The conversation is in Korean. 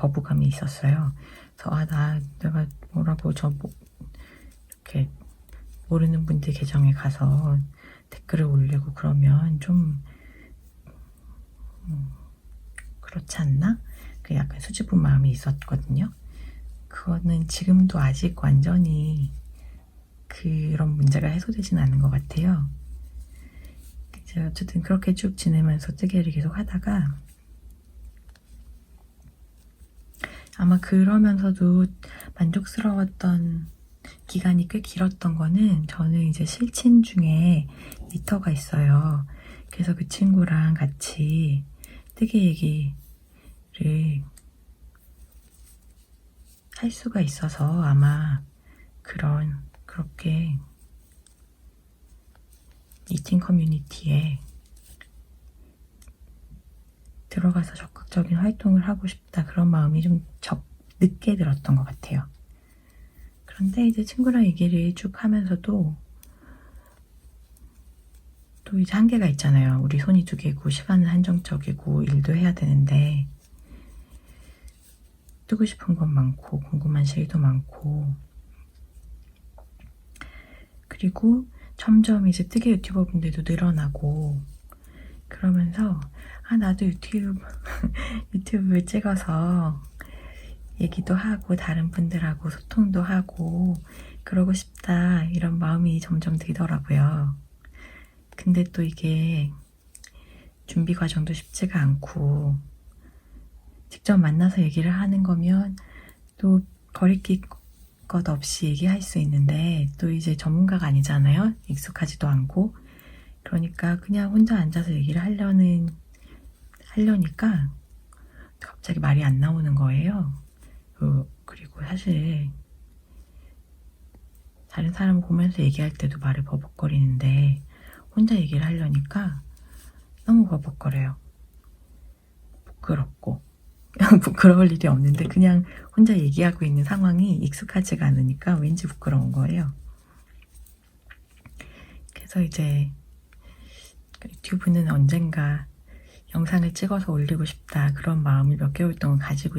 거부감이 있었어요. 그래서 아, 나 내가 뭐라고 저 뭐, 이렇게 모르는 분들 계정에 가서 댓글을 올리고 그러면 좀 음, 그렇지 않나? 그 약간 수줍은 마음이 있었거든요. 그거는 지금도 아직 완전히 그런 문제가 해소되진 않은 것 같아요. 어쨌든 그렇게 쭉 지내면서 뜨개를 계속 하다가 아마 그러면서도 만족스러웠던 기간이 꽤 길었던 거는 저는 이제 실친 중에 미터가 있어요. 그래서 그 친구랑 같이 뜨개 얘기를 할 수가 있어서 아마 그런 그렇게 이팅 커뮤니티에 들어가서 적극적인 활동을 하고 싶다 그런 마음이 좀 적, 늦게 들었던 것 같아요. 그런데 이제 친구랑 얘기를 쭉 하면서도 또 이제 한계가 있잖아요. 우리 손이 두 개고 시간은 한정적이고 일도 해야 되는데 뜨고 싶은 건 많고 궁금한 실도 많고 그리고 점점 이제 뜨개 유튜버 분들도 늘어나고 그러면서 아 나도 유튜브 유튜브를 찍어서 얘기도 하고 다른 분들하고 소통도 하고 그러고 싶다 이런 마음이 점점 들더라고요. 근데 또 이게 준비 과정도 쉽지가 않고 직접 만나서 얘기를 하는 거면 또 거리낄 것 없이 얘기할 수 있는데 또 이제 전문가가 아니잖아요. 익숙하지도 않고 그러니까 그냥 혼자 앉아서 얘기를 하려는 하려니까 갑자기 말이 안 나오는 거예요. 그, 그리고 사실 다른 사람 보면서 얘기할 때도 말을 버벅거리는데 혼자 얘기를 하려니까 너무 버벅거려요. 부끄럽고 부끄러울 일이 없는데 그냥 혼자 얘기하고 있는 상황이 익숙하지가 않으니까 왠지 부끄러운 거예요. 그래서 이제 유튜브는 언젠가 영상을 찍어서 올리고 싶다 그런 마음을 몇 개월 동안 가지고 있어요.